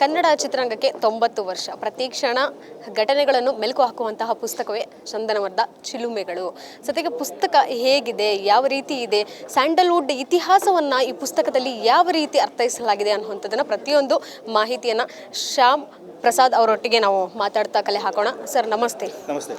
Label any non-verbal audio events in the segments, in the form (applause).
ಕನ್ನಡ ಚಿತ್ರರಂಗಕ್ಕೆ ತೊಂಬತ್ತು ವರ್ಷ. ಪ್ರತಿ ಕ್ಷಣ ಘಟನೆಗಳನ್ನು ಮೆಲುಕು ಹಾಕುವಂತಹ ಪುಸ್ತಕವೇ ಚಂದನವರ್ಧ ಚಿಲುಮೆಗಳು. ಸದ್ಯಕ್ಕೆ ಪುಸ್ತಕ ಹೇಗಿದೆ, ಯಾವ ರೀತಿ ಇದೆ, ಸ್ಯಾಂಡಲ್ವುಡ್ ಇತಿಹಾಸವನ್ನು ಈ ಪುಸ್ತಕದಲ್ಲಿ ಯಾವ ರೀತಿ ಅರ್ಥೈಸಲಾಗಿದೆ ಅನ್ನುವಂಥದ್ದನ್ನು ಪ್ರತಿಯೊಂದು ಮಾಹಿತಿಯನ್ನು ಶ್ಯಾಮ್ ಪ್ರಸಾದ್ ಅವರೊಟ್ಟಿಗೆ ನಾವು ಮಾತಾಡ್ತಾ ಕಲೆ ಹಾಕೋಣ. ಸರ್, ನಮಸ್ತೆ. ನಮಸ್ತೆ.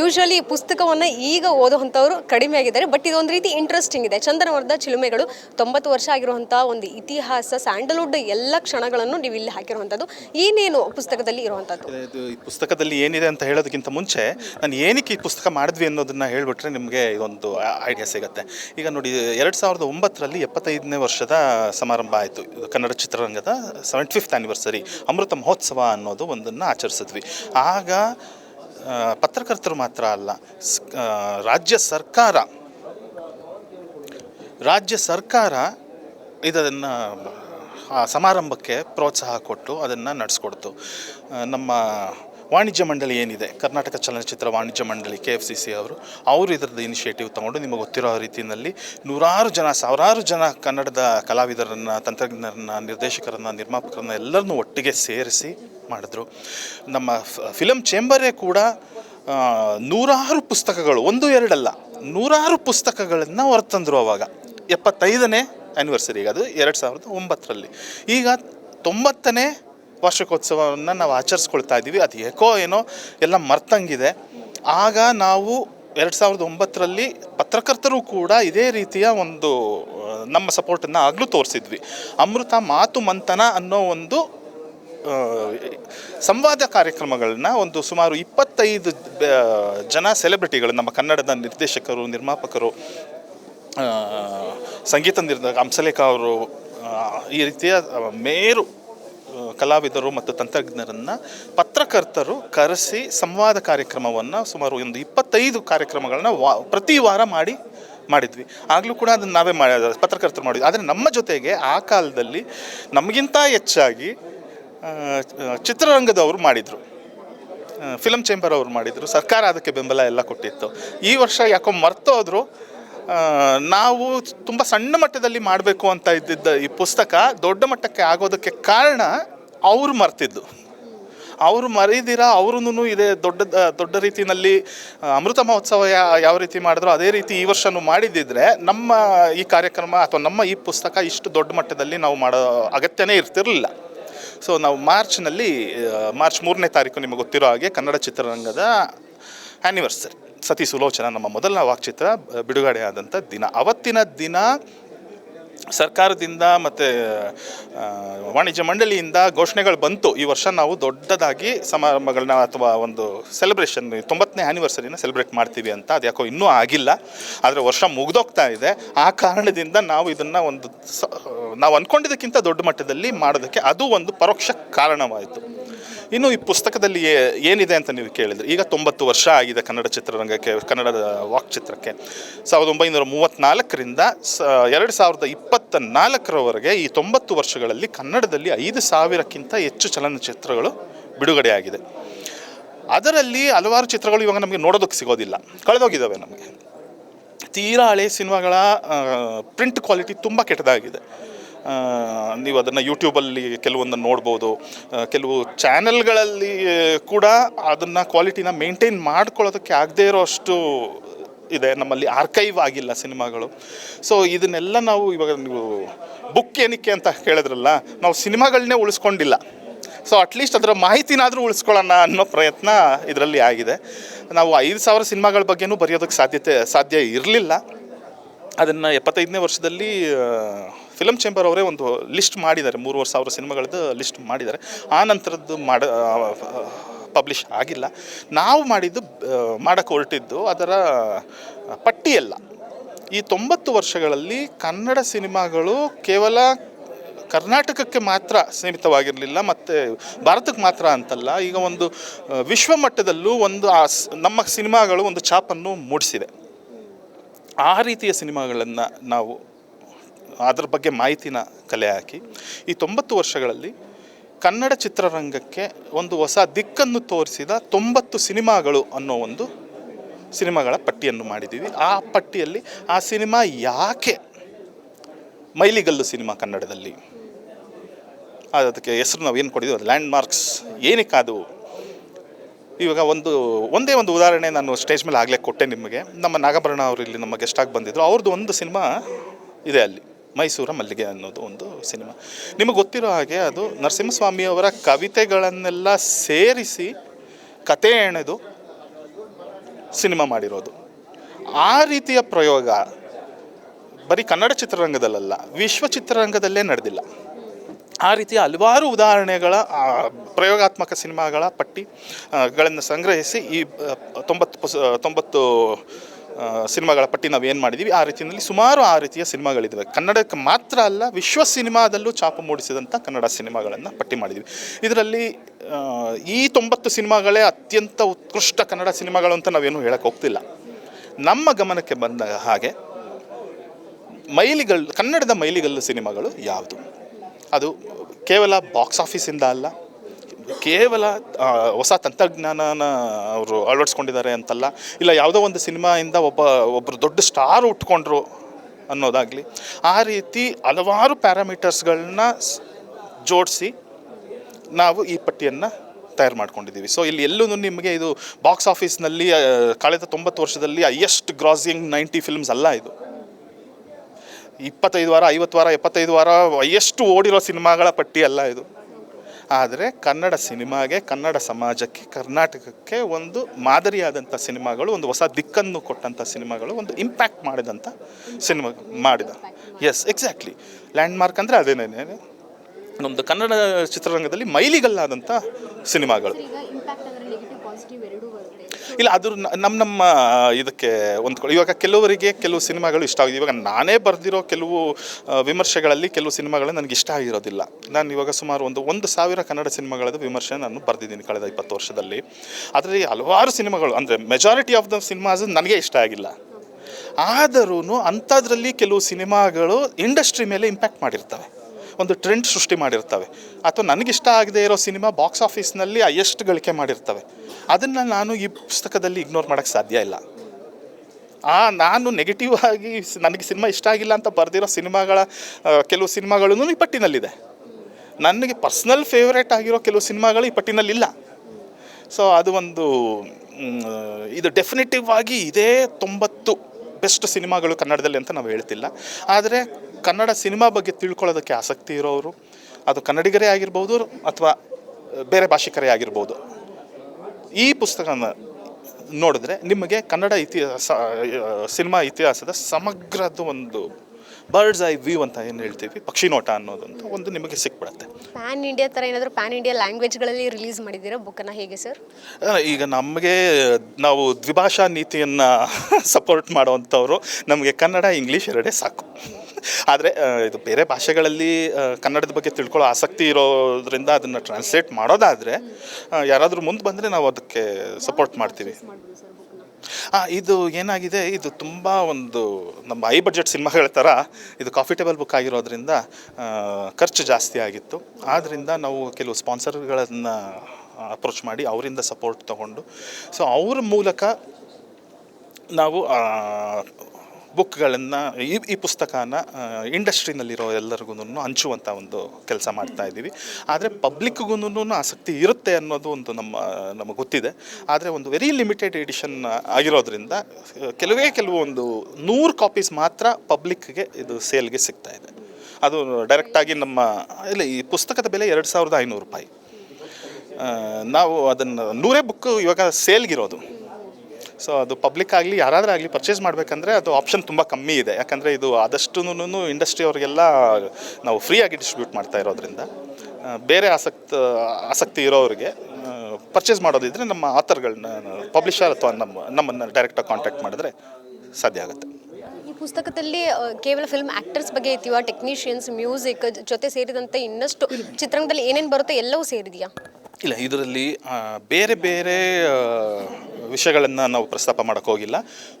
ಯೂಶ್ವಲಿ ಪುಸ್ತಕವನ್ನು ಈಗ ಓದುವಂಥವ್ರು ಕಡಿಮೆ ಆಗಿದ್ದಾರೆ ಬಟ್ ಇದೊಂದು ರೀತಿ ಇಂಟ್ರೆಸ್ಟಿಂಗ್ ಇದೆ. ಚಂದನವರ್ಧ ಚಿಲುಮೆಗಳು ತೊಂಬತ್ತು ವರ್ಷ ಆಗಿರುವಂಥ ಒಂದು ಇತಿಹಾಸ, ಸ್ಯಾಂಡಲ್ವುಡ್ ಎಲ್ಲ ಕ್ಷಣಗಳನ್ನು ನೀವು ಇಲ್ಲಿ ಹಾಕಿರುವಂಥದ್ದು, ಏನೇನು ಪುಸ್ತಕದಲ್ಲಿ ಇರುವಂಥದ್ದು? ಪುಸ್ತಕದಲ್ಲಿ ಏನಿದೆ ಅಂತ ಹೇಳೋದಕ್ಕಿಂತ ಮುಂಚೆ ನಾನು ಏನಕ್ಕೆ ಈ ಪುಸ್ತಕ ಮಾಡಿದ್ವಿ ಅನ್ನೋದನ್ನ ಹೇಳಿಬಿಟ್ರೆ ನಿಮಗೆ ಇದೊಂದು ಐಡಿಯಾ ಸಿಗುತ್ತೆ. ಈಗ ನೋಡಿ, ಎರಡು ಸಾವಿರದ ಒಂಬತ್ತರಲ್ಲಿ ಎಪ್ಪತ್ತೈದನೇ ವರ್ಷದ ಸಮಾರಂಭ ಆಯಿತು. ಕನ್ನಡ ಚಿತ್ರರಂಗದ ಸೆವೆಂಟಿ ಫಿಫ್ತ್ ಆ್ಯನಿವರ್ಸರಿ ಅಮೃತ ಮಹೋತ್ಸವ ಅನ್ನೋದು ಒಂದನ್ನು ಆಚರಿಸಿದ್ವಿ. ಆಗ ಪತ್ರಕರ್ತರು ಮಾತ್ರ ಅಲ್ಲ ರಾಜ್ಯ ಸರ್ಕಾರ. ರಾಜ್ಯ ಸರ್ಕಾರ ಇದನ್ನು, ಆ, ಸಮಾರಂಭಕ್ಕೆ ಪ್ರೋತ್ಸಾಹ ಕೊಟ್ಟು ಅದನ್ನು ನಡೆಸ್ಕೊಡ್ತು. ನಮ್ಮ ವಾಣಿಜ್ಯ ಮಂಡಳಿ ಏನಿದೆ? ಕರ್ನಾಟಕ ಚಲನಚಿತ್ರ ವಾಣಿಜ್ಯ ಮಂಡಳಿ ಕೆ ಎಫ್ ಸಿ ಸಿ ಅವರು ಅವರು ಇದರದ್ದು ಇನಿಷಿಯೇಟಿವ್ ತಗೊಂಡು ನಿಮಗೆ ಗೊತ್ತಿರೋ ರೀತಿಯಲ್ಲಿ ನೂರಾರು ಜನ, ಸಾವಿರಾರು ಜನ ಕನ್ನಡದ ಕಲಾವಿದರನ್ನು, ತಂತ್ರಜ್ಞರನ್ನು, ನಿರ್ದೇಶಕರನ್ನು, ನಿರ್ಮಾಪಕರನ್ನ ಎಲ್ಲರನ್ನೂ ಒಟ್ಟಿಗೆ ಸೇರಿಸಿ ಮಾಡಿದ್ರು. ನಮ್ಮ ಫಿಲಮ್ ಚೇಂಬರೇ ಕೂಡ ನೂರಾರು ಪುಸ್ತಕಗಳು, ಒಂದು, ಎರಡಲ್ಲ, ನೂರಾರು ಪುಸ್ತಕಗಳನ್ನು ಹೊರತಂದರು ಅವಾಗ. ಎಪ್ಪತ್ತೈದನೇ ಆ್ಯನಿವರ್ಸರಿಗೆ ಅದು ಎರಡು ಸಾವಿರದ ಒಂಬತ್ತರಲ್ಲಿ. ಈಗ ತೊಂಬತ್ತನೇ ವಾರ್ಷಿಕೋತ್ಸವವನ್ನು ನಾವು ಆಚರಿಸ್ಕೊಳ್ತಾ ಇದ್ದೀವಿ. ಅದು ಏಕೋ ಏನೋ ಎಲ್ಲ ಮರ್ತಂಗಿದೆ. ಆಗ ನಾವು ಎರಡು ಸಾವಿರದ ಒಂಬತ್ತರಲ್ಲಿ ಪತ್ರಕರ್ತರು ಕೂಡ ಇದೇ ರೀತಿಯ ಒಂದು ನಮ್ಮ ಸಪೋರ್ಟನ್ನು ಆಗಲೂ ತೋರಿಸಿದ್ವಿ. ಅಮೃತ ಮಾತು ಮಂಥನ ಅನ್ನೋ ಒಂದು ಸಂವಾದ ಕಾರ್ಯಕ್ರಮಗಳನ್ನ ಒಂದು ಸುಮಾರು ಇಪ್ಪತ್ತೈದು ಜನ ಸೆಲೆಬ್ರಿಟಿಗಳು, ನಮ್ಮ ಕನ್ನಡದ ನಿರ್ದೇಶಕರು, ನಿರ್ಮಾಪಕರು ಸಂಗೀತ ನಿರ್ದ ಹಂಸಲೇಖ ಅವರು ಈ ರೀತಿಯ ಮೇರು ಕಲಾವಿದರು ಮತ್ತು ತಂತ್ರಜ್ಞರನ್ನು ಪತ್ರಕರ್ತರು ಕರೆಸಿ ಸಂವಾದ ಕಾರ್ಯಕ್ರಮವನ್ನು ಸುಮಾರು ಒಂದು ಇಪ್ಪತ್ತೈದು ಕಾರ್ಯಕ್ರಮಗಳನ್ನ ವಾ, ಪ್ರತಿ ವಾರ ಮಾಡಿ, ಮಾಡಿದ್ವಿ. ಆಗಲೂ ಕೂಡ ಅದನ್ನು ನಾವೇ ಮಾಡಿ ಪತ್ರಕರ್ತರು ಮಾಡಿದ್ವಿ. ಆದರೆ ನಮ್ಮ ಜೊತೆಗೆ ಆ ಕಾಲದಲ್ಲಿ ನಮಗಿಂತ ಹೆಚ್ಚಾಗಿ ಚಿತ್ರರಂಗದವರು ಮಾಡಿದರು. ಫಿಲಮ್ ಚೇಂಬರ್ ಅವರು ಮಾಡಿದರು. ಸರ್ಕಾರ ಅದಕ್ಕೆ ಬೆಂಬಲ ಎಲ್ಲ ಕೊಟ್ಟಿತ್ತು. ಈ ವರ್ಷ ಯಾಕೋ ಮರ್ತೋದ್ರು ನಾವು ತುಂಬ ಸಣ್ಣ ಮಟ್ಟದಲ್ಲಿ ಮಾಡಬೇಕು ಅಂತ ಇದ್ದಿದ್ದ ಈ ಪುಸ್ತಕ ದೊಡ್ಡ ಮಟ್ಟಕ್ಕೆ ಆಗೋದಕ್ಕೆ ಕಾರಣ ಅವರು ಮರ್ತಿದ್ದು. ಅವರು ಮರೀದಿರ ಅವ್ರೂ ಇದೇ ದೊಡ್ಡ ದೊಡ್ಡ ರೀತಿಯಲ್ಲಿ ಅಮೃತ ಮಹೋತ್ಸವ ಯಾವ ರೀತಿ ಮಾಡಿದ್ರು ಅದೇ ರೀತಿ ಈ ವರ್ಷನೂ ಮಾಡಿದ್ದಿದ್ರೆ ನಮ್ಮ ಈ ಕಾರ್ಯಕ್ರಮ ಅಥವಾ ನಮ್ಮ ಈ ಪುಸ್ತಕ ಇಷ್ಟು ದೊಡ್ಡ ಮಟ್ಟದಲ್ಲಿ ನಾವು ಮಾಡೋ ಅಗತ್ಯನೇ ಇರ್ತಿರಲಿಲ್ಲ. ಸೊ ನಾವು ಮಾರ್ಚ್ನಲ್ಲಿ ಮಾರ್ಚ್ ಮೂರನೇ ತಾರೀಕು ನಿಮಗೆ ಗೊತ್ತಿರೋ ಹಾಗೆ ಕನ್ನಡ ಚಿತ್ರರಂಗದ ಆ್ಯನಿವರ್ಸರಿ ಸತಿ ಸುಲೋಚನ ನಮ್ಮ ಮೊದಲ ವಾಕ್ಚಿತ್ರ, ಬಿಡುಗಡೆ ಆದಂಥ ದಿನ. ಅವತ್ತಿನ ದಿನ ಸರ್ಕಾರದಿಂದ ಮತ್ತು ವಾಣಿಜ್ಯ ಮಂಡಳಿಯಿಂದ ಘೋಷಣೆಗಳು ಬಂತು. ಈ ವರ್ಷ ನಾವು ದೊಡ್ಡದಾಗಿ ಸಮಾರಂಭಗಳನ್ನ ಅಥವಾ ಒಂದು ಸೆಲೆಬ್ರೇಷನ್ ತೊಂಬತ್ತನೇ ಆ್ಯನಿವರ್ಸರಿನ ಸೆಲೆಬ್ರೇಟ್ ಮಾಡ್ತೀವಿ ಅಂತ. ಅದು ಯಾಕೋ ಇನ್ನೂ ಆಗಿಲ್ಲ. ಆದರೆ ವರ್ಷ ಮುಗ್ದೋಗ್ತಾ ಇದೆ. ಆ ಕಾರಣದಿಂದ ನಾವು ಇದನ್ನು ಒಂದು ನಾವು ಅಂದ್ಕೊಂಡಿದ್ದಕ್ಕಿಂತ ದೊಡ್ಡ ಮಟ್ಟದಲ್ಲಿ ಮಾಡೋದಕ್ಕೆ ಅದು ಒಂದು ಪರೋಕ್ಷ ಕಾರಣವಾಯಿತು. ಇನ್ನು ಈ ಪುಸ್ತಕದಲ್ಲಿ ಏನಿದೆ ಅಂತ ನೀವು ಕೇಳಿದ್ರೆ, ಈಗ ತೊಂಬತ್ತು ವರ್ಷ ಆಗಿದೆ ಕನ್ನಡ ಚಿತ್ರರಂಗಕ್ಕೆ, ಕನ್ನಡದ ವಾಕ್ಚಿತ್ರಕ್ಕೆ ಸಾವಿರದ ಒಂಬೈನೂರ ಮೂವತ್ತ್ನಾಲ್ಕರಿಂದ ಸ ಎರಡು ಸಾವಿರದ ಇಪ್ಪತ್ತ ನಾಲ್ಕರವರೆಗೆ ಈ ತೊಂಬತ್ತು ವರ್ಷಗಳಲ್ಲಿ ಕನ್ನಡದಲ್ಲಿ ಐದು ಸಾವಿರಕ್ಕಿಂತ ಹೆಚ್ಚು ಚಲನಚಿತ್ರಗಳು ಬಿಡುಗಡೆಯಾಗಿದೆ ಅದರಲ್ಲಿ ಹಲವಾರು ಚಿತ್ರಗಳು ಇವಾಗ ನಮಗೆ ನೋಡೋದಕ್ಕೆ ಸಿಗೋದಿಲ್ಲ. ಕಳೆದೋಗಿದ್ದಾವೆ ನಮಗೆ. ತೀರಾ ಹಳೆ ಸಿನಿಮಾಗಳ ಪ್ರಿಂಟ್ ಕ್ವಾಲಿಟಿ ತುಂಬ ಕೆಟ್ಟದಾಗಿದೆ. ನೀವು ಅದನ್ನು ಯೂಟ್ಯೂಬಲ್ಲಿ ಕೆಲವೊಂದನ್ನು ನೋಡ್ಬೋದು. ಕೆಲವು ಚಾನೆಲ್ಗಳಲ್ಲಿ ಕೂಡ ಅದನ್ನು ಕ್ವಾಲಿಟಿನ ಮೇಂಟೈನ್ ಮಾಡ್ಕೊಳ್ಳೋದಕ್ಕೆ ಆಗದೇ ಇರೋ ಅಷ್ಟು ಇದೆ. ನಮ್ಮಲ್ಲಿ ಆರ್ಕೈವ್ ಆಗಿಲ್ಲ ಸಿನಿಮಾಗಳು. ಸೊ ಇದನ್ನೆಲ್ಲ ನಾವು ಇವಾಗ ನೀವು ಬುಕ್ ಏನಕ್ಕೆ ಅಂತ ಕೇಳಿದ್ರಲ್ಲ ನಾವು ಸಿನಿಮಾಗಳನ್ನೇ ಉಳಿಸ್ಕೊಂಡಿಲ್ಲ. ಸೊ ಅಟ್ಲೀಸ್ಟ್ ಅದರ ಮಾಹಿತಿನಾದರೂ ಉಳಿಸ್ಕೊಳ್ಳೋಣ ಅನ್ನೋ ಪ್ರಯತ್ನ ಇದರಲ್ಲಿ ಆಗಿದೆ. ನಾವು ಐದು ಸಾವಿರ ಸಿನಿಮಾಗಳ ಬಗ್ಗೆನೂ ಬರೆಯೋದಕ್ಕೆ ಸಾಧ್ಯತೆ, ಸಾಧ್ಯ ಇರಲಿಲ್ಲ. ಅದನ್ನು ಎಪ್ಪತ್ತೈದನೇ ವರ್ಷದಲ್ಲಿ ಫಿಲಮ್ ಚೇಂಬರ್ ಅವರೇ ಒಂದು ಲಿಸ್ಟ್ ಮಾಡಿದ್ದಾರೆ, ಮೂರುವರೆ ಸಾವಿರ ಸಿನಿಮಾಗಳದ್ದು ಲಿಸ್ಟ್ ಮಾಡಿದ್ದಾರೆ. ಆ ನಂತರದ್ದು ಮಾಡ ಪಬ್ಲಿಷ್ ಆಗಿಲ್ಲ. ನಾವು ಮಾಡಿದ್ದು ಮಾಡೋಕ್ಕೆ ಹೊರಟಿದ್ದು ಅದರ ಪಟ್ಟಿಯಲ್ಲ. ಈ ತೊಂಬತ್ತು ವರ್ಷಗಳಲ್ಲಿ ಕನ್ನಡ ಸಿನಿಮಾಗಳು ಕೇವಲ ಕರ್ನಾಟಕಕ್ಕೆ ಮಾತ್ರ ಸೀಮಿತವಾಗಿರಲಿಲ್ಲ, ಮತ್ತು ಭಾರತಕ್ಕೆ ಮಾತ್ರ ಅಂತಲ್ಲ. ಈಗ ಒಂದು ವಿಶ್ವಮಟ್ಟದಲ್ಲೂ ವಿಶ್ವ ಮಟ್ಟದಲ್ಲೂ ಒಂದು, ಆ ನಮ್ಮ ಸಿನಿಮಾಗಳು ಒಂದು ಛಾಪನ್ನು ಮೂಡಿಸಿದೆ. ಆ ರೀತಿಯ ಸಿನಿಮಾಗಳನ್ನು ನಾವು ಅದರ ಬಗ್ಗೆ ಮಾಹಿತಿನ ಕಲೆ ಹಾಕಿ. ಈ ತೊಂಬತ್ತು ವರ್ಷಗಳಲ್ಲಿ ಕನ್ನಡ ಚಿತ್ರರಂಗಕ್ಕೆ ಒಂದು ಹೊಸ ದಿಕ್ಕನ್ನು ತೋರಿಸಿದ ತೊಂಬತ್ತು ಸಿನಿಮಾಗಳು ಅನ್ನೋ ಒಂದು ಸಿನಿಮಾಗಳ ಪಟ್ಟಿಯನ್ನು ಮಾಡಿದ್ದೀವಿ. ಆ ಪಟ್ಟಿಯಲ್ಲಿ ಆ ಸಿನಿಮಾ ಯಾಕೆ ಮೈಲಿಗಲ್ಲು ಸಿನಿಮಾ ಕನ್ನಡದಲ್ಲಿ? ಅದಕ್ಕೆ ಹೆಸರು ನಾವು ಏನು ಕೊಡಿದ್ದೀವಿ ಅದು ಲ್ಯಾಂಡ್ ಮಾರ್ಕ್ಸ್ ಏನಕ್ಕೆ ಅದು ಇವಾಗ ಒಂದು, ಒಂದೇ ಒಂದು ಉದಾಹರಣೆ ನಾನು ಸ್ಟೇಜ್ ಮೇಲೆ ಆಗಲೇ ಕೊಟ್ಟೆ ನಿಮಗೆ. ನಮ್ಮ ನಾಗಭರಣ ಅವರು ಇಲ್ಲಿ ನಮ್ಮ ಗೆಸ್ಟಾಗಿ ಬಂದಿದ್ದರು ಅವ್ರದ್ದು ಒಂದು ಸಿನಿಮಾ ಇದೆ ಅಲ್ಲಿ. ಮೈಸೂರ ಮಲ್ಲಿಗೆ ಅನ್ನೋದು ಒಂದು ಸಿನಿಮಾ. ನಿಮಗೆ ಗೊತ್ತಿರೋ ಹಾಗೆ ಅದು ನರಸಿಂಹಸ್ವಾಮಿಯವರ ಕವಿತೆಗಳನ್ನೆಲ್ಲ ಸೇರಿಸಿ ಕತೆ ಎಣೆದು ಸಿನಿಮಾ ಮಾಡಿರೋದು. ಆ ರೀತಿಯ ಪ್ರಯೋಗ ಬರೀ ಕನ್ನಡ ಚಿತ್ರರಂಗದಲ್ಲ ವಿಶ್ವ ಚಿತ್ರರಂಗದಲ್ಲೇ ನಡೆದಿಲ್ಲ. ಆ ರೀತಿಯ ಹಲವಾರು ಉದಾಹರಣೆಗಳ ಪ್ರಯೋಗಾತ್ಮಕ ಸಿನಿಮಾಗಳ ಪಟ್ಟಿ ಗಳನ್ನು ಸಂಗ್ರಹಿಸಿ ಈ ತೊಂಬತ್ತು ತೊಂಬತ್ತು ಸಿನಿಮಾಗಳ ಪಟ್ಟಿ ನಾವು ಏನು ಮಾಡಿದ್ದೀವಿ ಆ ರೀತಿಯಲ್ಲಿ ಸುಮಾರು ಆ ರೀತಿಯ ಸಿನಿಮಾಗಳಿದ್ದಾವೆ ಕನ್ನಡಕ್ಕೆ ಮಾತ್ರ ಅಲ್ಲ, ವಿಶ್ವ ಸಿನಿಮಾದಲ್ಲೂ ಛಾಪು ಮೂಡಿಸಿದಂಥ ಕನ್ನಡ ಸಿನಿಮಾಗಳನ್ನು ಪಟ್ಟಿ ಮಾಡಿದ್ವಿ. ಇದರಲ್ಲಿ ಈ ತೊಂಬತ್ತು ಸಿನಿಮಾಗಳೇ ಅತ್ಯಂತ ಉತ್ಕೃಷ್ಟ ಕನ್ನಡ ಸಿನಿಮಾಗಳು ಅಂತ ನಾವೇನು ಹೇಳಕ್ಕೆ ಹೋಗ್ತಿಲ್ಲ. ನಮ್ಮ ಗಮನಕ್ಕೆ ಬಂದ ಹಾಗೆ, ಮೈಲಿಗಲ್ಲು, ಕನ್ನಡದ ಮೈಲಿಗಲ್ಲು ಸಿನಿಮಾಗಳು ಯಾವುದು? ಅದು ಕೇವಲ ಬಾಕ್ಸ್ ಆಫೀಸಿಂದ ಅಲ್ಲ ಕೇವಲ ಹೊಸ ತಂತ್ರಜ್ಞಾನನ ಅವರು ಅಳವಡಿಸ್ಕೊಂಡಿದ್ದಾರೆ ಅಂತಲ್ಲ, ಇಲ್ಲ ಯಾವುದೋ ಒಂದು ಸಿನಿಮಾಯಿಂದ ಒಬ್ಬ ಒಬ್ಬರು ದೊಡ್ಡ ಸ್ಟಾರ್ ಉಟ್ಕೊಂಡ್ರು ಅನ್ನೋದಾಗಲಿ, ಆ ರೀತಿ ಹಲವಾರು ಪ್ಯಾರಾಮೀಟರ್ಸ್ಗಳನ್ನ ಜೋಡಿಸಿ ನಾವು ಈ ಪಟ್ಟಿಯನ್ನು ತಯಾರು ಮಾಡ್ಕೊಂಡಿದ್ದೀವಿ. ಸೊ ಇಲ್ಲಿ ಎಲ್ಲೂ ನಿಮಗೆ ಇದು ಬಾಕ್ಸ್ ಆಫೀಸ್ನಲ್ಲಿ ಕಳೆದ ತೊಂಬತ್ತು ವರ್ಷದಲ್ಲಿ ಹೈಯೆಸ್ಟ್ ಗ್ರಾಸಿಂಗ್ ನೈಂಟಿ ಫಿಲ್ಮ್ಸ್ ಅಲ್ಲ ಇದು. ಇಪ್ಪತ್ತೈದು ವಾರ, ಐವತ್ತು ವಾರ, ಎಪ್ಪತ್ತೈದು ವಾರ ಎಷ್ಟು ಓಡಿರೋ ಸಿನಿಮಾಗಳ ಪಟ್ಟಿ ಅಲ್ಲ ಇದು. ಆದರೆ ಕನ್ನಡ ಸಿನಿಮಾಗೆ, ಕನ್ನಡ ಸಮಾಜಕ್ಕೆ, ಕರ್ನಾಟಕಕ್ಕೆ ಒಂದು ಮಾದರಿಯಾದಂಥ ಸಿನಿಮಾಗಳು, ಒಂದು ಹೊಸ ದಿಕ್ಕನ್ನು ಕೊಟ್ಟಂಥ ಸಿನಿಮಾಗಳು, ಒಂದು ಇಂಪ್ಯಾಕ್ಟ್ ಮಾಡಿದಂಥ ಸಿನಿಮಾ ಮಾಡಿದ. ಎಸ್ ಎಕ್ಸಾಕ್ಟ್ಲಿ ಲ್ಯಾಂಡ್ಮಾರ್ಕ್ ಅಂದರೆ ಅದೇನೇನೆ ನಮ್ಮದು ಕನ್ನಡ ಚಿತ್ರರಂಗದಲ್ಲಿ ಮೈಲಿಗಲ್ಲಾದಂಥ ಸಿನಿಮಾಗಳು. ಅಂದರೆ ಇಲ್ಲ, ಅದು ನಮ್ಮ ನಮ್ಮ, ಇದಕ್ಕೆ ಹೊಂದ್ಕೊಳ್ಳಿ ಇವಾಗ ಕೆಲವರಿಗೆ ಕೆಲವು ಸಿನಿಮಾಗಳು ಇಷ್ಟ ಆಗಿದೆ. ಇವಾಗ ನಾನೇ ಬರೆದಿರೋ ಕೆಲವು ವಿಮರ್ಶೆಗಳಲ್ಲಿ ಕೆಲವು ಸಿನಿಮಾಗಳು ನನಗೆ ಇಷ್ಟ ಆಗಿರೋದಿಲ್ಲ. ನಾನು ಇವಾಗ ಸುಮಾರು ಒಂದು ಒಂದು ಸಾವಿರ ಕನ್ನಡ ಸಿನಿಮಾಗಳದ್ದು ವಿಮರ್ಶೆ ನಾನು ಬರೆದಿದ್ದೀನಿ ಕಳೆದ ಇಪ್ಪತ್ತು ವರ್ಷದಲ್ಲಿ. ಅದರಲ್ಲಿ ಹಲವಾರು ಸಿನಿಮಾಗಳು, ಅಂದರೆ ಮೆಜಾರಿಟಿ ಆಫ್ ದ ಸಿನಿಮಾಸ್ ನನಗೆ ಇಷ್ಟ ಆಗಿಲ್ಲ. ಆದರೂ ಅಂಥದ್ರಲ್ಲಿ ಕೆಲವು ಸಿನಿಮಾಗಳು ಇಂಡಸ್ಟ್ರಿ ಮೇಲೆ ಇಂಪ್ಯಾಕ್ಟ್ ಮಾಡಿರ್ತವೆ. ಒಂದು ಟ್ರೆಂಡ್ ಸೃಷ್ಟಿ ಮಾಡಿರ್ತವೆ. ಅಥವಾ ನನಗಿಷ್ಟ ಆಗದೆ ಇರೋ ಸಿನಿಮಾ ಬಾಕ್ಸ್ ಆಫೀಸ್ನಲ್ಲಿ ಹೈಯೆಸ್ಟ್ ಗಳಿಕೆ ಮಾಡಿರ್ತವೆ. ಅದನ್ನು ನಾನು ಈ ಪುಸ್ತಕದಲ್ಲಿ ಇಗ್ನೋರ್ ಮಾಡೋಕ್ಕೆ ಸಾಧ್ಯ ಇಲ್ಲ. ಆ, ನಾನು ನೆಗೆಟಿವ್ ಆಗಿ ನನಗೆ ಸಿನಿಮಾ ಇಷ್ಟ ಆಗಿಲ್ಲ ಅಂತ ಬರೆದಿರೋ ಸಿನಿಮಾಗಳ ಕೆಲವು ಸಿನಿಮಾಗಳು ಈ ಪಟ್ಟಿನಲ್ಲಿದೆ. ನನಗೆ ಪರ್ಸ್ನಲ್ ಫೇವ್ರೇಟ್ ಆಗಿರೋ ಕೆಲವು ಸಿನಿಮಾಗಳು ಈ ಪಟ್ಟಿನಲ್ಲಿಲ್ಲ. ಸೊ, ಅದು ಒಂದು ಇದು ಡೆಫಿನೆಟಿವ್ ಆಗಿ ಇದೇ ತೊಂಬತ್ತು ಬೆಸ್ಟ್ ಸಿನಿಮಾಗಳು ಕನ್ನಡದಲ್ಲಿ ಅಂತ ನಾವು ಹೇಳ್ತಿಲ್ಲ. ಆದರೆ ಕನ್ನಡ ಸಿನಿಮಾ ಬಗ್ಗೆ ತಿಳ್ಕೊಳ್ಳೋದಕ್ಕೆ ಆಸಕ್ತಿ ಇರೋರು ಅದು ಕನ್ನಡಿಗರೇ ಆಗಿರ್ಬೋದು ಅಥವಾ ಬೇರೆ ಭಾಷಿಕರೇ ಆಗಿರ್ಬೋದು. ಈ ಪುಸ್ತಕನ ನೋಡಿದ್ರೆ ನಿಮಗೆ ಕನ್ನಡ ಇತಿಹಾಸ ಸಿನಿಮಾ ಇತಿಹಾಸದ ಸಮಗ್ರದ ಒಂದು ಬರ್ಡ್ಸ್ ಐ ವ್ಯೂ ಅಂತ ಏನು ಹೇಳ್ತೀವಿ ಪಕ್ಷಿ ನೋಟ ಅನ್ನೋದಂತ ಒಂದು ನಿಮಗೆ ಸಿಕ್ಬಿಡುತ್ತೆ. ಪ್ಯಾನ್ ಇಂಡಿಯಾ ಥರ ಏನಾದರೂ ಪ್ಯಾನ್ ಇಂಡಿಯಾ ಲ್ಯಾಂಗ್ವೇಜ್ಗಳಲ್ಲಿ ರಿಲೀಸ್ ಮಾಡಿದ್ದೀರಾ ಬುಕ್ಕನ್ನು ಹೇಗೆ ಸರ್ ಈಗ ನಮಗೆ ನಾವು ದ್ವಿಭಾಷಾ ನೀತಿಯನ್ನು ಸಪೋರ್ಟ್ (laughs) ಮಾಡೋವಂಥವ್ರು ನಮಗೆ ಕನ್ನಡ ಇಂಗ್ಲೀಷ್ ಎರಡೇ ಸಾಕು. ಆದರೆ ಇದು ಬೇರೆ ಭಾಷೆಗಳಲ್ಲಿ ಕನ್ನಡದ ಬಗ್ಗೆ ತಿಳ್ಕೊಳ್ಳೋ ಆಸಕ್ತಿ ಇರೋದ್ರಿಂದ ಅದನ್ನು ಟ್ರಾನ್ಸ್ಲೇಟ್ ಮಾಡೋದಾದರೆ ಯಾರಾದರೂ ಮುಂದೆ ಬಂದರೆ ನಾವು ಅದಕ್ಕೆ ಸಪೋರ್ಟ್ ಮಾಡ್ತೀವಿ. ಇದು ಏನಾಗಿದೆ, ಇದು ತುಂಬ ಒಂದು, ನಮ್ಮ ಐ ಬಜೆಟ್ ಸಿನಿಮಾಗಳ ಥರ ಇದು ಕಾಫಿ ಟೇಬಲ್ ಬುಕ್ ಆಗಿರೋದ್ರಿಂದ ಖರ್ಚು ಜಾಸ್ತಿ ಆಗಿತ್ತು. ಆದ್ದರಿಂದ ನಾವು ಕೆಲವು ಸ್ಪಾನ್ಸರ್ಗಳನ್ನು ಅಪ್ರೋಚ್ ಮಾಡಿ ಅವರಿಂದ ಸಪೋರ್ಟ್ ತಗೊಂಡು ಸೊ ಅವ್ರ ಮೂಲಕ ನಾವು ಬುಕ್ಗಳನ್ನು, ಈ ಈ ಪುಸ್ತಕನ ಇಂಡಸ್ಟ್ರಿನಲ್ಲಿರೋ ಎಲ್ಲರಿಗೂ ಹಂಚುವಂಥ ಒಂದು ಕೆಲಸ ಮಾಡ್ತಾ ಇದ್ದೀವಿ. ಆದರೆ ಪಬ್ಲಿಕ್ಗೂ ಆಸಕ್ತಿ ಇರುತ್ತೆ ಅನ್ನೋದು ಒಂದು ನಮ್ಮ, ನಮಗೆ ಗೊತ್ತಿದೆ. ಆದರೆ ಒಂದು ವೆರಿ ಲಿಮಿಟೆಡ್ ಎಡಿಷನ್ ಆಗಿರೋದ್ರಿಂದ, ಕೆಲವೇ ಕೆಲವು ಒಂದು ನೂರು ಕಾಪೀಸ್ ಮಾತ್ರ ಪಬ್ಲಿಕ್ಗೆ ಇದು ಸೇಲ್ಗೆ ಸಿಗ್ತಾ ಇದೆ. ಅದು ಡೈರೆಕ್ಟಾಗಿ ನಮ್ಮ, ಇಲ್ಲ ಈ ಪುಸ್ತಕದ ಬೆಲೆ ಎರಡು ಸಾವಿರದ ಐನೂರು ರೂಪಾಯಿ. ನಾವು ಅದನ್ನು ನೂರೇ ಬುಕ್ ಇವಾಗ ಸೇಲ್ಗಿರೋದು. ಸೊ ಅದು ಪಬ್ಲಿಕ್ ಆಗಲಿ, ಯಾರಾದರೂ ಆಗಲಿ ಪರ್ಚೇಸ್ ಮಾಡಬೇಕಂದ್ರೆ ಅದು ಆಪ್ಷನ್ ತುಂಬ ಕಮ್ಮಿ ಇದೆ. ಯಾಕಂದರೆ ಇದು ಆದಷ್ಟು ಇಂಡಸ್ಟ್ರಿ ಅವರಿಗೆಲ್ಲ ನಾವು ಫ್ರೀಯಾಗಿ ಡಿಸ್ಟ್ರಿಬ್ಯೂಟ್ ಮಾಡ್ತಾ ಇರೋದ್ರಿಂದ ಬೇರೆ ಆಸಕ್ತ, ಆಸಕ್ತಿ ಇರೋರಿಗೆ ಪರ್ಚೇಸ್ ಮಾಡೋದಿದ್ರೆ ನಮ್ಮ ಆಥರ್ಗಳನ್ನ ಪಬ್ಲಿಷರ್ ಅಥವಾ ನಮ್ಮ, ನಮ್ಮನ್ನು ಡೈರೆಕ್ಟಾಗಿ ಕಾಂಟ್ಯಾಕ್ಟ್ ಮಾಡಿದ್ರೆ ಸಾಧ್ಯ ಆಗುತ್ತೆ. ಈ ಪುಸ್ತಕದಲ್ಲಿ ಕೇವಲ ಫಿಲ್ಮ್ ಆಕ್ಟರ್ಸ್ ಬಗ್ಗೆ ಇರ್ತೀವ ಟೆಕ್ನಿಷಿಯನ್ಸ್ ಮ್ಯೂಸಿಕ್ ಜೊತೆ ಸೇರಿದಂತೆ ಇನ್ನಷ್ಟು ಚಿತ್ರರಂಗದಲ್ಲಿ ಏನೇನು ಬರುತ್ತೆ ಎಲ್ಲವೂ ಸೇರಿದೆಯಾ? ಇಲ್ಲ, ಇದರಲ್ಲಿ ಬೇರೆ ಬೇರೆ ವಿಷಯಗಳನ್ನು ನಾವು ಪ್ರಸ್ತಾಪ ಮಾಡೋಕೆ ಹೋಗಿಲ್ಲ.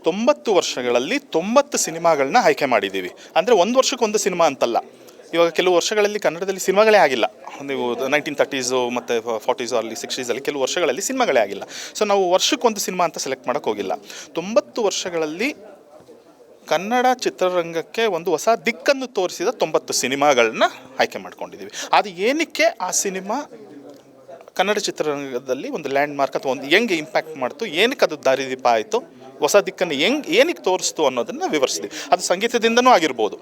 ತೊಂಬತ್ತು ವರ್ಷಗಳಲ್ಲಿ ತೊಂಬತ್ತು ಸಿನಿಮಾಗಳನ್ನ ಆಯ್ಕೆ ಮಾಡಿದ್ದೀವಿ. ಅಂದರೆ ಒಂದು ವರ್ಷಕ್ಕೆ ಒಂದು ಸಿನಿಮಾ ಅಂತಲ್ಲ. ಇವಾಗ ಕೆಲವು ವರ್ಷಗಳಲ್ಲಿ ಕನ್ನಡದಲ್ಲಿ ಸಿನಿಮಾಗಳೇ ಆಗಿಲ್ಲ. ನೀವು ನೈನ್ಟೀನ್ ತರ್ಟೀಸು ಮತ್ತು ಫಾರ್ಟೀಸು ಅಲ್ಲಿ ಸಿಕ್ಸ್ಟೀಸಲ್ಲಿ ಕೆಲವು ವರ್ಷಗಳಲ್ಲಿ ಸಿನಿಮಾಗಳೇ ಆಗಿಲ್ಲ. ಸೊ ನಾವು ವರ್ಷಕ್ಕೊಂದು ಸಿನಿಮಾ ಅಂತ ಸೆಲೆಕ್ಟ್ ಮಾಡೋಕ್ಕೋಗಿಲ್ಲ ತೊಂಬತ್ತು ವರ್ಷಗಳಲ್ಲಿ ಕನ್ನಡ ಚಿತ್ರರಂಗಕ್ಕೆ ಒಂದು ಹೊಸ ದಿಕ್ಕನ್ನು ತೋರಿಸಿದ ತೊಂಬತ್ತು ಸಿನಿಮಾಗಳನ್ನ ಆಯ್ಕೆ ಮಾಡ್ಕೊಂಡಿದ್ದೀವಿ. ಅದು ಏನಕ್ಕೆ ಆ ಸಿನಿಮಾ ಕನ್ನಡ ಚಿತ್ರರಂಗದಲ್ಲಿ ಒಂದು ಲ್ಯಾಂಡ್ ಮಾರ್ಕ್ ಅಥವಾ ಒಂದು ಹೆಂಗೆ ಇಂಪ್ಯಾಕ್ಟ್ ಮಾಡ್ತು, ಏನಕ್ಕೆ ಅದು ದಾರಿದೀಪ ಆಯಿತು, ಹೊಸ ದಿಕ್ಕನ್ನು ಹೆಂಗೆ, ಏನಕ್ಕೆ ತೋರಿಸ್ತು ಅನ್ನೋದನ್ನು ವಿವರಿಸಿದೆ. ಅದು ಸಂಗೀತದಿಂದನೂ ಆಗಿರ್ಬೋದು.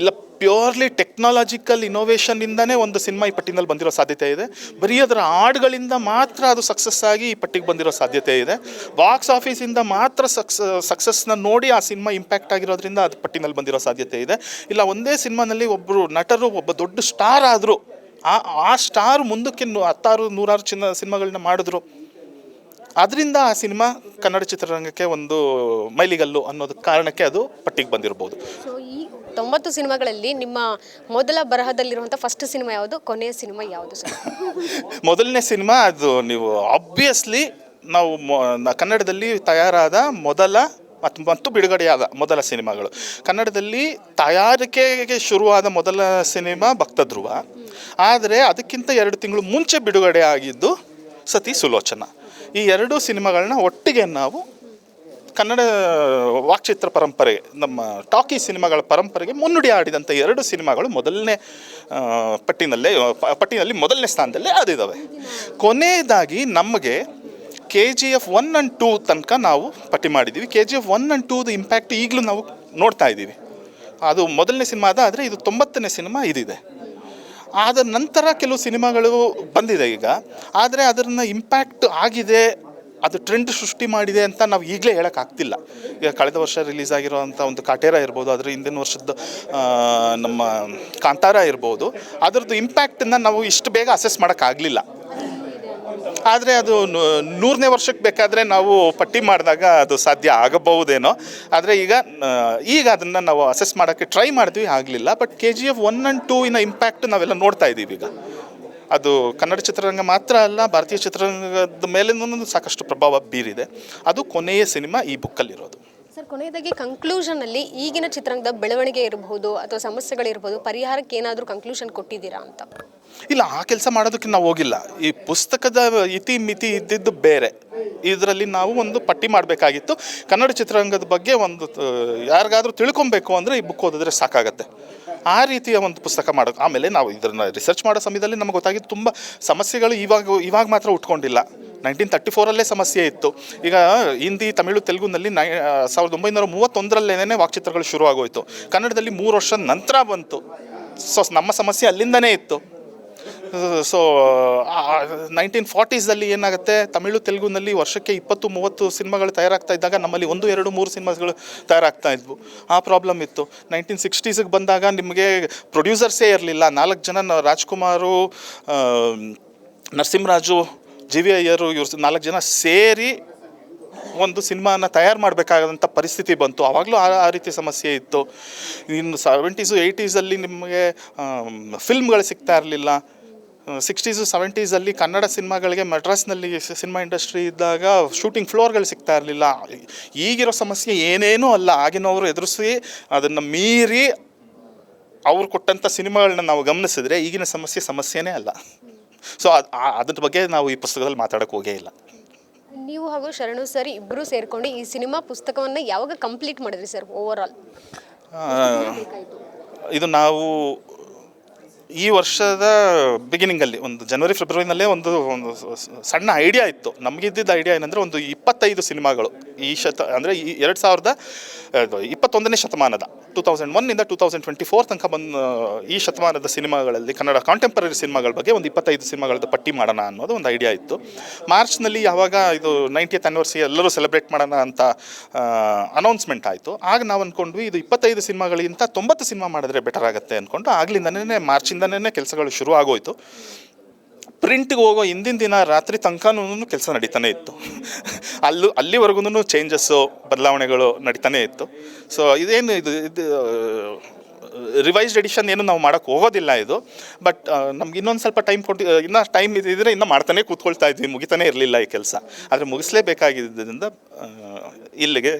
ಇಲ್ಲ ಪ್ಯೂರ್ಲಿ ಟೆಕ್ನಾಲಜಿಕಲ್ ಇನೋವೇಷನ್ನಿಂದನೇ ಒಂದು ಸಿನಿಮಾ ಈ ಪಟ್ಟಿನಲ್ಲಿ ಬಂದಿರೋ ಸಾಧ್ಯತೆ ಇದೆ. ಬರೀ ಅದರ ಹಾಡುಗಳಿಂದ ಮಾತ್ರ ಅದು ಸಕ್ಸಸ್ ಆಗಿ ಈ ಪಟ್ಟಿಗೆ ಬಂದಿರೋ ಸಾಧ್ಯತೆ ಇದೆ. ಬಾಕ್ಸ್ ಆಫೀಸಿಂದ ಮಾತ್ರ ಸಕ್ಸ ಸಕ್ಸಸ್ನ ನೋಡಿ ಆ ಸಿನಿಮಾ ಇಂಪ್ಯಾಕ್ಟ್ ಆಗಿರೋದ್ರಿಂದ ಅದು ಪಟ್ಟಿನಲ್ಲಿ ಬಂದಿರೋ ಸಾಧ್ಯತೆ ಇದೆ. ಇಲ್ಲ, ಒಂದೇ ಸಿನಿಮಾನಲ್ಲಿ ಒಬ್ಬರು ನಟರು, ಒಬ್ಬ ದೊಡ್ಡ ಸ್ಟಾರ್ ಆದರು ಆ ಆ ಸ್ಟಾರ್ ಮುಂದಕ್ಕೆ ಹತ್ತಾರು ನೂರಾರು ಚಿನ್ನ ಸಿನಿಮಾಗಳನ್ನ ಮಾಡಿದ್ರು. ಅದರಿಂದ ಆ ಸಿನಿಮಾ ಕನ್ನಡ ಚಿತ್ರರಂಗಕ್ಕೆ ಒಂದು ಮೈಲಿಗಲ್ಲು ಅನ್ನೋದು ಕಾರಣಕ್ಕೆ ಅದು ಪಟ್ಟಿಗೆ ಬಂದಿರಬಹುದು ಸೊ ಈ ತೊಂಬತ್ತು ಸಿನಿಮಾಗಳಲ್ಲಿ ನಿಮ್ಮ ಮೊದಲ ಬರಹದಲ್ಲಿರುವಂಥ ಫಸ್ಟ್ ಸಿನಿಮಾ ಯಾವುದು? ಕೊನೆಯ ಸಿನಿಮಾ ಯಾವುದು ಸರ್? (laughs) ಮೊದಲನೇ ಸಿನಿಮಾ ಅದು ನೀವು ಆಬ್ವಿಯಸ್ಲಿ ನಾವು ಕನ್ನಡದಲ್ಲಿ ತಯಾರಾದ ಮೊದಲ ಮತ್ತು ಮತ್ತು ಬಿಡುಗಡೆಯಾದ ಮೊದಲ ಸಿನಿಮಾಗಳು. ಕನ್ನಡದಲ್ಲಿ ತಯಾರಿಕೆಗೆ ಶುರುವಾದ ಮೊದಲ ಸಿನಿಮಾ ಭಕ್ತಧ್ರುವ. ಆದರೆ ಅದಕ್ಕಿಂತ ಎರಡು ತಿಂಗಳು ಮುಂಚೆ ಬಿಡುಗಡೆ ಆಗಿದ್ದು ಸತಿ ಸುಲೋಚನ. ಈ ಎರಡೂ ಸಿನಿಮಾಗಳನ್ನ ಒಟ್ಟಿಗೆ ನಾವು ಕನ್ನಡ ವಾಕ್ಚಿತ್ರ ಪರಂಪರೆ, ನಮ್ಮ ಟಾಕಿ ಸಿನಿಮಾಗಳ ಪರಂಪರೆಗೆ ಮುನ್ನುಡಿ ಆಡಿದಂಥ ಎರಡು ಸಿನಿಮಾಗಳು ಮೊದಲನೇ ಪಟ್ಟಿನಲ್ಲೇ, ಪಟ್ಟಿನಲ್ಲಿ ಮೊದಲನೇ ಸ್ಥಾನದಲ್ಲೇ ಆದಿದ್ದಾವೆ ಕೊನೆಯದಾಗಿ ನಮಗೆ K G F one and two ತನಕ ನಾವು ಪಟ್ಟಿ ಮಾಡಿದ್ದೀವಿ K G F one and ಟೂದು impact ಈಗಲೂ ನಾವು ನೋಡ್ತಾ ಇದ್ದೀವಿ ಅದು ಮೊದಲನೇ ಸಿನಿಮಾ ಆದರೆ ಇದು ತೊಂಬತ್ತನೇ ಸಿನಿಮಾ ಇದಿದೆ. ಆದ ನಂತರ ಕೆಲವು ಸಿನಿಮಾಗಳು ಬಂದಿದೆ ಈಗ. ಆದರೆ ಅದರನ್ನ ಇಂಪ್ಯಾಕ್ಟ್ ಆಗಿದೆ, ಅದು ಟ್ರೆಂಡ್ ಸೃಷ್ಟಿ ಮಾಡಿದೆ ಅಂತ ನಾವು ಈಗಲೇ ಹೇಳೋಕ್ಕಾಗ್ತಿಲ್ಲ ಈಗ ಕಳೆದ ವರ್ಷ ರಿಲೀಸ್ ಆಗಿರೋವಂಥ ಒಂದು ಕಾಟೇರ ಇರ್ಬೋದು, ಅದರ ಹಿಂದಿನ ವರ್ಷದ ನಮ್ಮ ಕಾಂತಾರ ಇರ್ಬೋದು, ಅದರದ್ದು ಇಂಪ್ಯಾಕ್ಟನ್ನು ನಾವು ಇಷ್ಟು ಬೇಗ ಅಸೆಸ್ ಮಾಡೋಕ್ಕಾಗಲಿಲ್ಲ ಆದರೆ ಅದು ನೂರನೇ ವರ್ಷಕ್ಕೆ ಬೇಕಾದರೆ ನಾವು ಪಟ್ಟಿ ಮಾಡಿದಾಗ ಅದು ಸಾಧ್ಯ ಆಗಬಹುದೇನೋ. ಆದರೆ ಈಗ ಈಗ ಅದನ್ನು ನಾವು ಅಸೆಸ್ ಮಾಡೋಕ್ಕೆ ಟ್ರೈ ಮಾಡಿದ್ವಿ ಆಗಲಿಲ್ಲ. But K G F one and two ಇನ ಇಂಪ್ಯಾಕ್ಟ್ ನಾವೆಲ್ಲ ನೋಡ್ತಾ ಇದ್ದೀವಿ ಈಗ. ಅದು ಕನ್ನಡ ಚಿತ್ರರಂಗ ಮಾತ್ರ ಅಲ್ಲ, ಭಾರತೀಯ ಚಿತ್ರರಂಗದ ಮೇಲೆ ಸಾಕಷ್ಟು ಪ್ರಭಾವ ಬೀರಿದೆ. ಅದು ಕೊನೆಯ ಸಿನಿಮಾ ಈ ಬುಕ್ಕಲ್ಲಿರೋದು ಸರ್, ಕೊನೆಯದಾಗಿ ಕನ್ಕ್ಲೂಷನಲ್ಲಿ ಈಗಿನ ಚಿತ್ರರಂಗದ ಬೆಳವಣಿಗೆ ಇರಬಹುದು ಅಥವಾ ಸಮಸ್ಯೆಗಳಿರ್ಬೋದು, ಪರಿಹಾರಕ್ಕೆ ಏನಾದರೂ ಕನ್ಕ್ಲೂಷನ್ ಕೊಟ್ಟಿದ್ದೀರಾ ಅಂತ? ಇಲ್ಲ, ಆ ಕೆಲಸ ಮಾಡೋದಕ್ಕೆ ನಾವು ಹೋಗಿಲ್ಲ. ಈ ಪುಸ್ತಕದ ಇತಿ ಮಿತಿ ಇದ್ದಿದ್ದು ಬೇರೆ. ಇದರಲ್ಲಿ ನಾವು ಒಂದು ಪಟ್ಟಿ ಮಾಡಬೇಕಾಗಿತ್ತು. ಕನ್ನಡ ಚಿತ್ರರಂಗದ ಬಗ್ಗೆ ಒಂದು ಯಾರಿಗಾದ್ರೂ ತಿಳ್ಕೊಬೇಕು ಅಂದರೆ ಈ ಬುಕ್ ಓದಿದ್ರೆ ಸಾಕಾಗತ್ತೆ. ಆ ರೀತಿಯ ಒಂದು ಪುಸ್ತಕ ಮಾಡೋದು ಆಮೇಲೆ ನಾವು ಇದನ್ನು ರಿಸರ್ಚ್ ಮಾಡೋ ಸಮಯದಲ್ಲಿ ನಮಗೆ ಗೊತ್ತಾಗಿದ್ದು ತುಂಬ ಸಮಸ್ಯೆಗಳು ಇವಾಗ ಇವಾಗ ಮಾತ್ರ ಉಟ್ಕೊಂಡಿಲ್ಲ. ನೈನ್ಟೀನ್ ತರ್ಟಿ ಫೋರಲ್ಲೇ ಸಮಸ್ಯೆ ಇತ್ತು. ಈಗ ಹಿಂದಿ, ತಮಿಳು, ತೆಲುಗುನಲ್ಲಿ ನೈ ಸಾವಿರದ ಒಂಬೈನೂರ ಮೂವತ್ತೊಂದರಲ್ಲೇನೇ ವಾಕ್ಚಿತ್ರಗಳು ಶುರುವಾಗೋಯಿತು. ಕನ್ನಡದಲ್ಲಿ ಮೂರು ವರ್ಷ ನಂತರ ಬಂತು. ಸೊ ನಮ್ಮ ಸಮಸ್ಯೆ ಅಲ್ಲಿಂದನೇ ಇತ್ತು. ಸೊ ನೈನ್ಟೀನ್ ಫಾರ್ಟೀಸಲ್ಲಿ ಏನಾಗುತ್ತೆ? ತಮಿಳು, ತೆಲುಗುನಲ್ಲಿ ವರ್ಷಕ್ಕೆ ಇಪ್ಪತ್ತು, ಮೂವತ್ತು ಸಿನಿಮಾಗಳು ತಯಾರಾಗ್ತಾ ಇದ್ದಾಗ ನಮ್ಮಲ್ಲಿ ಒಂದು, ಎರಡು, ಮೂರು ಸಿನಿಮಾಗಳು ತಯಾರಾಗ್ತಾ ಇದ್ವು. ಆ ಪ್ರಾಬ್ಲಮ್ ಇತ್ತು. ನೈನ್ಟೀನ್ ಸಿಕ್ಸ್ಟೀಸಿಗೆ ಬಂದಾಗ ನಿಮಗೆ ಪ್ರೊಡ್ಯೂಸರ್ಸೇ ಇರಲಿಲ್ಲ. ನಾಲ್ಕು ಜನ ರಾಜ್ಕುಮಾರು ನರಸಿಂಹರಾಜು, ಜಿ ವಿ ಅಯ್ಯರು ಇವ್ರು ನಾಲ್ಕು ಜನ ಸೇರಿ ಒಂದು ಸಿನಿಮಾನ ತಯಾರು ಮಾಡಬೇಕಾದಂಥ ಪರಿಸ್ಥಿತಿ ಬಂತು. ಆವಾಗಲೂ ಆ ಆ ರೀತಿ ಸಮಸ್ಯೆ ಇತ್ತು. ಇನ್ನು ಸೆವೆಂಟೀಸು ಏಯ್ಟೀಸಲ್ಲಿ ನಿಮಗೆ ಫಿಲ್ಮ್ಗಳು ಸಿಗ್ತಾ ಇರಲಿಲ್ಲ. ಸಿಕ್ಸ್ಟೀಸು ಸೆವೆಂಟೀಸಲ್ಲಿ ಕನ್ನಡ ಸಿನಿಮಾಗಳಿಗೆ ಮಡ್ರಾಸ್ನಲ್ಲಿ ಸಿನಿಮಾ ಇಂಡಸ್ಟ್ರಿ ಇದ್ದಾಗ ಶೂಟಿಂಗ್ ಫ್ಲೋರ್ಗಳು ಸಿಗ್ತಾ ಇರಲಿಲ್ಲ. ಈಗಿರೋ ಸಮಸ್ಯೆ ಏನೇನೂ ಅಲ್ಲ. ಆಗಿನವರು ಎದುರಿಸಿ ಅದನ್ನು ಮೀರಿ ಅವ್ರು ಕೊಟ್ಟಂಥ ಸಿನಿಮಾಗಳನ್ನ ನಾವು ಗಮನಿಸಿದ್ರೆ ಈಗಿನ ಸಮಸ್ಯೆ ಸಮಸ್ಯೆನೇ ಅಲ್ಲ. ಸೊ ಅದ್ರ ಬಗ್ಗೆ ನಾವು ಈ ಪುಸ್ತಕದಲ್ಲಿ ಮಾತಾಡೋಕ್ಕೆ ಹೋಗೇ ಇಲ್ಲ. ನೀವು ಹಾಗೂ ಶರಣು ಸರ್ ಇಬ್ಬರು ಸೇರ್ಕೊಂಡು ಈ ಸಿನಿಮಾ ಪುಸ್ತಕವನ್ನು ಯಾವಾಗ ಕಂಪ್ಲೀಟ್ ಮಾಡಿದ್ರಿ ಸರ್? ಓವರ್ ಆಲ್ ಇದು ನಾವು ಈ ವರ್ಷದ ಬಿಗಿನಿಂಗಲ್ಲಿ ಒಂದು ಜನವರಿ ಫೆಬ್ರವರಿನಲ್ಲೇ ಒಂದು ಒಂದು ಸಣ್ಣ ಐಡಿಯಾ ಇತ್ತು. ನಮಗಿದ್ದಿದ್ದ ಐಡಿಯಾ ಏನಂದರೆ ಒಂದು ಇಪ್ಪತ್ತೈದು ಸಿನಿಮಾಗಳು. ಈ ಶತ, ಅಂದರೆ ಈ ಎರಡು ಸಾವಿರದ ಇಪ್ಪತ್ತೊಂದನೇ ಶತಮಾನದ ಟೂ ತೌಸಂಡ್ ಒನ್ನಿಂದ ಟೂ ತೌಸಂಡ್ ಟ್ವೆಂಟಿ ಫೋರ್ ತನಕ ಬಂದು, ಈ ಶತಮಾನದ ಸಿನಿಮಾಗಳಲ್ಲಿ, ಕನ್ನಡ ಕಾಂಟೆಂಪರರಿ ಸಿನಿಮಾಗಳ ಬಗ್ಗೆ ಒಂದು ಇಪ್ಪತ್ತೈದು ಸಿನಿಮಾಗಳದ್ದು ಪಟ್ಟಿ ಮಾಡೋಣ ಅನ್ನೋದು ಒಂದು ಐಡಿಯಾ ಇತ್ತು. ಮಾರ್ಚ್ನಲ್ಲಿ ಯಾವಾಗ ಇದು ನೈಂಟಿಯತ್ ಆ್ಯನಿವರ್ಸರಿ ಎಲ್ಲರೂ ಸೆಲೆಬ್ರೇಟ್ ಮಾಡೋಣ ಅಂತ ಅನೌನ್ಸ್ಮೆಂಟ್ ಆಯಿತು. ಆಗ ನಾವು ಅಂದ್ಕೊಂಡ್ವಿ ಇದು ಇಪ್ಪತ್ತೈದು ಸಿನಿಮಾಗಳಿಗಿಂತ ತೊಂಬತ್ತು ಸಿನಿಮಾ ಮಾಡಿದ್ರೆ ಬೆಟರ್ ಆಗುತ್ತೆ ಅಂದ್ಕೊಂಡು ಆಗ್ಲಿಂದನೇ ಮಾರ್ಚಿಂದನೇ ಕೆಲಸಗಳು ಶುರು ಆಗೋಯ್ತು. ಪ್ರಿಂಟ್ಗೆ ಹೋಗೋ ಹಿಂದಿನ ದಿನ ರಾತ್ರಿ ತನಕನೂ ಕೆಲಸ ನಡೀತಾನೆ ಇತ್ತು. ಅಲ್ಲೂ ಅಲ್ಲಿವರೆಗೂ ಚೇಂಜಸ್ಸು ಬದಲಾವಣೆಗಳು ನಡೀತಾನೆ ಇತ್ತು. ಸೊ ಇದೇನು ಇದು ಇದು ರಿವೈಸ್ಡ್ ಎಡಿಷನ್ ಏನು ನಾವು ಮಾಡೋಕ್ಕೆ ಹೋಗೋದಿಲ್ಲ ಇದು. ಬಟ್ ನಮ್ಗೆ ಇನ್ನೊಂದು ಸ್ವಲ್ಪ ಟೈಮ್ ಕೊಟ್ಟು ಇನ್ನೂ ಟೈಮ್ ಇದ್ದಿದ್ರೆ ಇನ್ನೂ ಮಾಡ್ತಾನೆ ಕೂತ್ಕೊಳ್ತಾ ಇದ್ವಿ, ಮುಗಿತಾನೆ ಇರಲಿಲ್ಲ ಈ ಕೆಲಸ. ಆದರೆ ಮುಗಿಸ್ಲೇಬೇಕಾಗಿದ್ದರಿಂದ ಇಲ್ಲಿಗೆ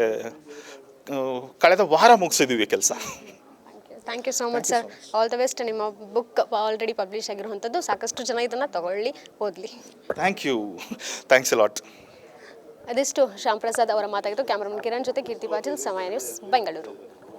ಕಳೆದ ವಾರ ಮುಗಿಸಿದ್ವಿ ಕೆಲಸ. Thank you so much sir all the best ನಿಮ್ಮ ಬುಕ್ ಆಲ್ರೆಡಿ ಪಬ್ಲಿಷ್ ಆಗಿರುವಂಥದ್ದು ಸಾಕಷ್ಟು ಜನ ಇದನ್ನು ತಗೊಳ್ಳಿ ಓದಲಿ. ಥ್ಯಾಂಕ್ ಯು ಥ್ಯಾಂಕ್ಸ್ ಲಾಟ್ ಅದಿಷ್ಟು ಶ್ಯಾಮ್ ಪ್ರಸಾದ್ ಅವರ ಮಾತಾಗಿದ್ದು ಕ್ಯಾಮ್ರಾಮನ್ ಕಿರಣ್ ಜೊತೆ ಕೀರ್ತಿ ಪಾಟೀಲ್ ಸಮಯ ನ್ಯೂಸ್ ಬೆಂಗಳೂರು.